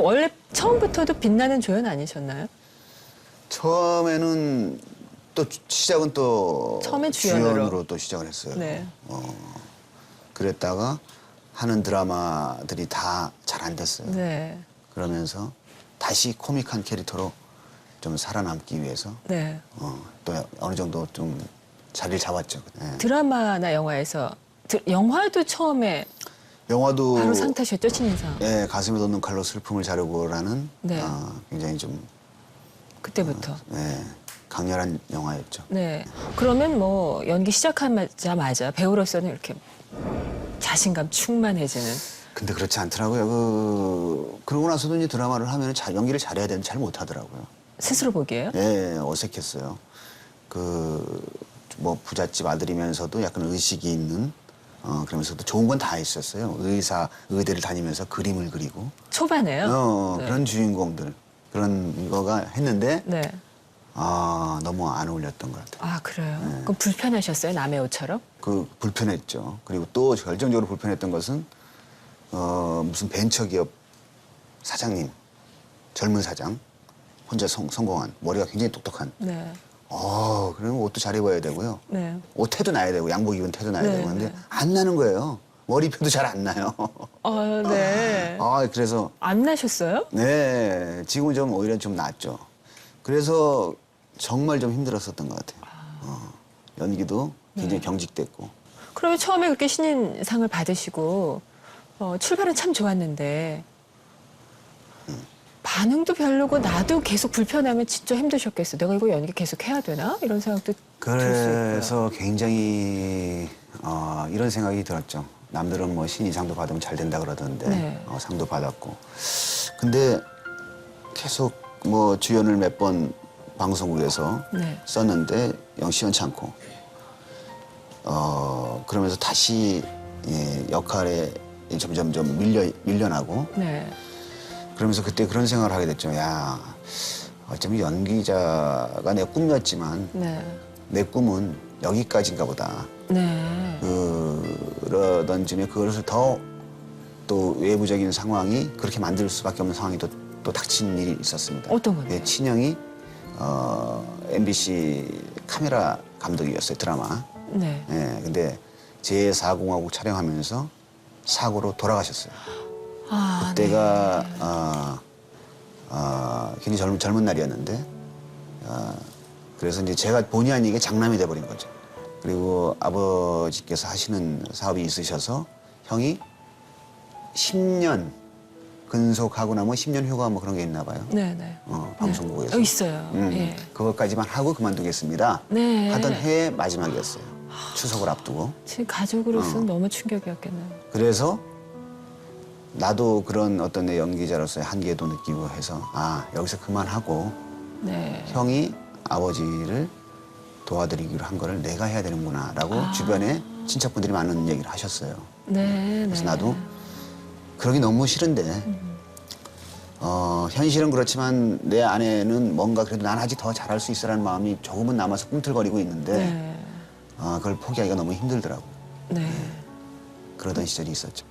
원래 처음부터도 빛나는 조연 아니셨나요? 처음에는 또 주- 시작은 또 처음엔 주연으로. 또 시작을 했어요. 네. 그랬다가 하는 드라마들이 다 잘 안 됐어요. 네. 그러면서 다시 코믹한 캐릭터로 좀 살아남기 위해서 네. 어, 또 어느 정도 좀 자리를 잡았죠. 예. 드라마나 영화에서 드- 영화도 처음에 영화도 바로 상 타셨죠 신인상. 예, 가슴에 돋는 칼로 슬픔을 자르고라는 네. 어, 굉장히 좀 그때부터. 예, 강렬한 영화였죠. 네. 그러면 뭐 연기 시작하자마자 배우로서는 이렇게 자신감 충만해지는. 근데 그렇지 않더라고요. 그 그러고 나서도 이제 드라마를 하면 잘 연기를 잘해야 되는데 잘 못하더라고요. 스스로 보기에요? 예, 어색했어요. 그 뭐 부잣집 아들이면서도 약간 의식이 있는 어 그러면서도 좋은 건 다 있었어요. 의사 의대를 다니면서 그림을 그리고 초반에요? 어 네. 그런 주인공들 그런 거가 했는데 네. 아 너무 안 어울렸던 것 같아요. 아 그래요? 네. 그럼 불편하셨어요 남의 옷처럼? 그 불편했죠. 그리고 또 결정적으로 불편했던 것은 어 무슨 벤처기업 사장님 젊은 사장 혼자 성, 성공한 머리가 굉장히 똑똑한 네. 어, 그러면 옷도 잘 입어야 되고요. 네. 옷 태도 나야 되고 양복 입은 태도 나야 네, 되고 근데 네. 안 나는 거예요. 머리표도 잘 안 나요. 아 네. 아, 그래서 안 나셨어요? 네, 지금은 좀 오히려 좀 낫죠. 그래서 정말 좀 힘들었었던 것 같아요. 어, 연기도 굉장히 네. 경직됐고. 그러면 처음에 그렇게 신인상을 받으시고 어, 출발은 참 좋았는데 반응도 별로고 나도 계속 불편하면 진짜 힘드셨겠어. 내가 이거 연기 계속 해야 되나? 이런 생각도 들수 있고요. 그래서 굉장히 어, 이런 생각이 들었죠. 남들은 뭐 신이상도 받으면 잘 된다 그러던데 네. 어, 상도 받았고. 근데 계속 뭐 주연을 몇 번 방송국에서 네. 썼는데 영 시원찮고. 어 그러면서 다시 예, 역할에 점점 점 밀려 밀려나고 네. 그러면서 그때 그런 생각을 하게 됐죠. 야 어쩌면 연기자가 내 꿈이었지만 네. 내 꿈은 여기까지인가 보다. 네. 그러던 쯤에 그것을 더 또 외부적인 상황이 그렇게 만들 수밖에 없는 상황이 또, 또 닥친 일이 있었습니다. 어떤 건데요? 예, 친형이 어, MBC 카메라 감독이었어요 드라마. 네. 예, 근데 제4공화국 촬영하면서 사고로 돌아가셨어요. 아, 그때가 네. 어, 어, 굉장히 젊은, 젊은 날이었는데 어, 그래서 이제 제가 본의 아니게 장남이 돼버린 거죠. 그리고 아버지께서 하시는 사업이 있으셔서 형이 10년 근속하고 나면 10년 휴가 뭐 그런 게 있나 봐요. 네, 네. 어, 방송국에서. 어, 있어요. 음, 예. 그것까지만 하고 그만두겠습니다. 네. 하던 해의 마지막이었어요. 추석을 앞두고. 지금 가족으로서는 어. 너무 충격이었겠네요. 그래서 나도 그런 어떤 내 연기자로서의 한계도 느끼고 해서 아 여기서 그만하고 네. 형이 아버지를 도와드리기로 한 거를 내가 해야 되는구나라고 주변에 친척분들이 많은 얘기를 하셨어요. 네. 그래서 네. 나도 그러기 너무 싫은데 어, 현실은 그렇지만 내 안에는 뭔가 그래도 난 아직 더 잘할 수 있어라는 마음이 조금은 남아서 꿈틀거리고 있는데 네. 어, 그걸 포기하기가 너무 힘들더라고. 네. 그러던 시절이 있었죠.